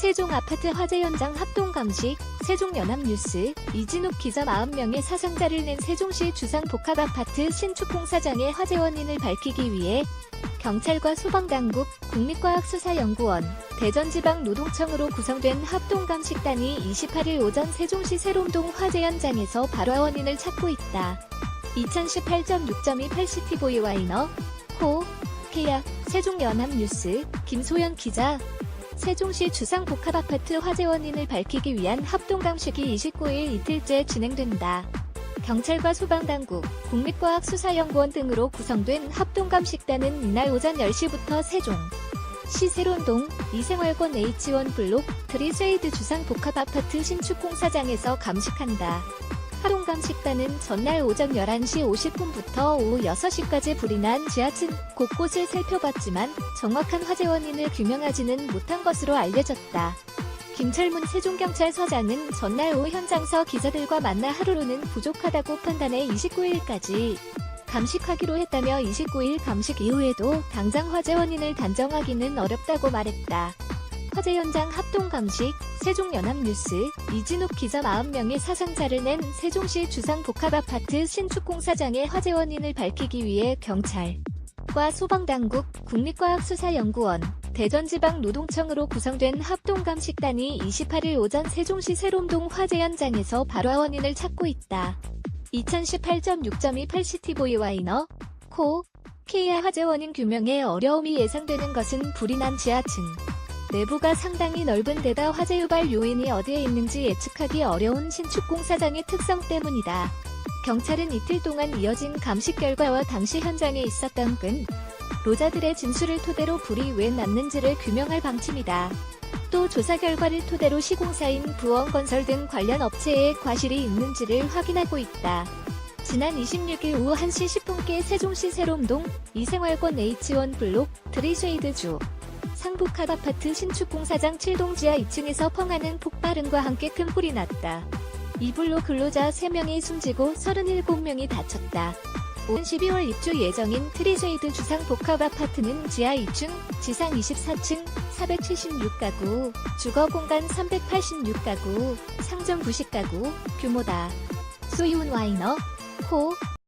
세종 아파트 화재 현장 합동 감식, 세종연합뉴스, 이진욱 기자 40명의 사상자를 낸 세종시 주상 복합 아파트 신축 공사장의 화재 원인을 밝히기 위해 경찰과 소방당국, 국립과학수사연구원, 대전지방노동청으로 구성된 합동감식단이 28일 오전 세종시 세롬동 화재 현장에서 발화 원인을 찾고 있다. 2018.6.2 8시티보이 와이너, 호, 케야, 세종연합뉴스, 김소연 기자, 세종시 주상복합아파트 화재 원인을 밝히기 위한 합동감식이 29일 이틀째 진행된다. 경찰과 소방당국, 국립과학수사연구원 등으로 구성된 합동감식단은 이날 오전 10시부터 세종, 시세론동, 이생활권 H1 블록, 트리세이드 주상복합아파트 신축공사장에서 감식한다. 합동감식단은 전날 오전 11시 50분부터 오후 6시까지 불이 난 지하층 곳곳을 살펴봤지만 정확한 화재 원인을 규명하지는 못한 것으로 알려졌다. 김철문 세종경찰서장은 전날 오후 현장서 기자들과 만나 하루로는 부족하다고 판단해 29일까지 감식하기로 했다며 29일 감식 이후에도 당장 화재 원인을 단정하기는 어렵다고 말했다. 화재 현장 합동 감식, 세종연합뉴스, 이진욱 기자 40명의 사상자를 낸 세종시 주상복합아파트 신축공사장의 화재 원인을 밝히기 위해 경찰과 소방당국, 국립과학수사연구원, 대전지방노동청으로 구성된 합동감식단이 28일 오전 세종시 세롬동 화재 현장에서 발화 원인을 찾고 있다. 2018.6.2 8시티보이 와이너, 코, 피해 화재 원인 규명에 어려움이 예상되는 것은 불이 난 지하층. 내부가 상당히 넓은 데다 화재 유발 요인이 어디에 있는지 예측하기 어려운 신축 공사장의 특성 때문이다. 경찰은 이틀 동안 이어진 감식 결과와 당시 현장에 있었던 근 로자들의 진술을 토대로 불이 왜 났는지를 규명할 방침이다. 또 조사 결과를 토대로 시공사인 부원건설 등 관련 업체의 과실이 있는지를 확인하고 있다. 지난 26일 오후 1시 10분께 세종시 세롬동 이생활권 H1 블록 트리쉐이드주 상북합 아파트 신축 공사장 7동 지하 2층에서 펑하는 폭발음과 함께 큰 불이 났다. 이 불로 근로자 3명이 숨지고 37명이 다쳤다. 오는 12월 입주 예정인 트리쉐이드 주상 복합 아파트는 지하 2층, 지상 24층, 476가구, 주거 공간 386가구, 상점 90가구, 규모다. 소이운 와이너, 코,